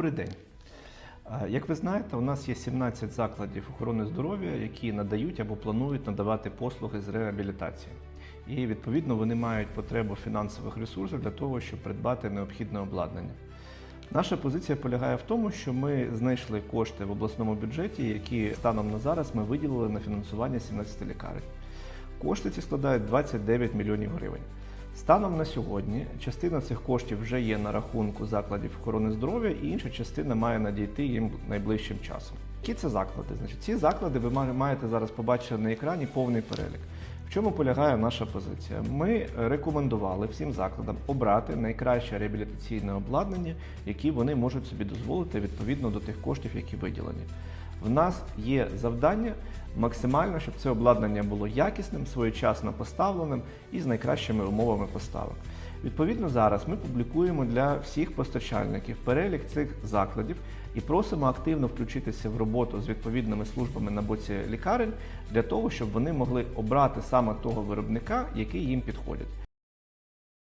Добрий день. Як ви знаєте, у нас є 17 закладів охорони здоров'я, які надають або планують надавати послуги з реабілітації. І відповідно вони мають потребу фінансових ресурсів для того, щоб придбати необхідне обладнання. Наша позиція полягає в тому, що ми знайшли кошти в обласному бюджеті, які станом на зараз ми виділили на фінансування 17 лікарень. Кошти ці складають 29 мільйонів гривень. Станом на сьогодні частина цих коштів вже є на рахунку закладів охорони здоров'я, і інша частина має надійти їм найближчим часом. Які це заклади? Значить, ці заклади ви маєте зараз побачити на екрані повний перелік. В чому полягає наша позиція? Ми рекомендували всім закладам обрати найкраще реабілітаційне обладнання, яке вони можуть собі дозволити відповідно до тих коштів, які виділені. В нас є завдання максимально, щоб це обладнання було якісним, своєчасно поставленим і з найкращими умовами поставок. Відповідно, зараз ми публікуємо для всіх постачальників перелік цих закладів і просимо активно включитися в роботу з відповідними службами на боці лікарень для того, щоб вони могли обрати саме того виробника, який їм підходить.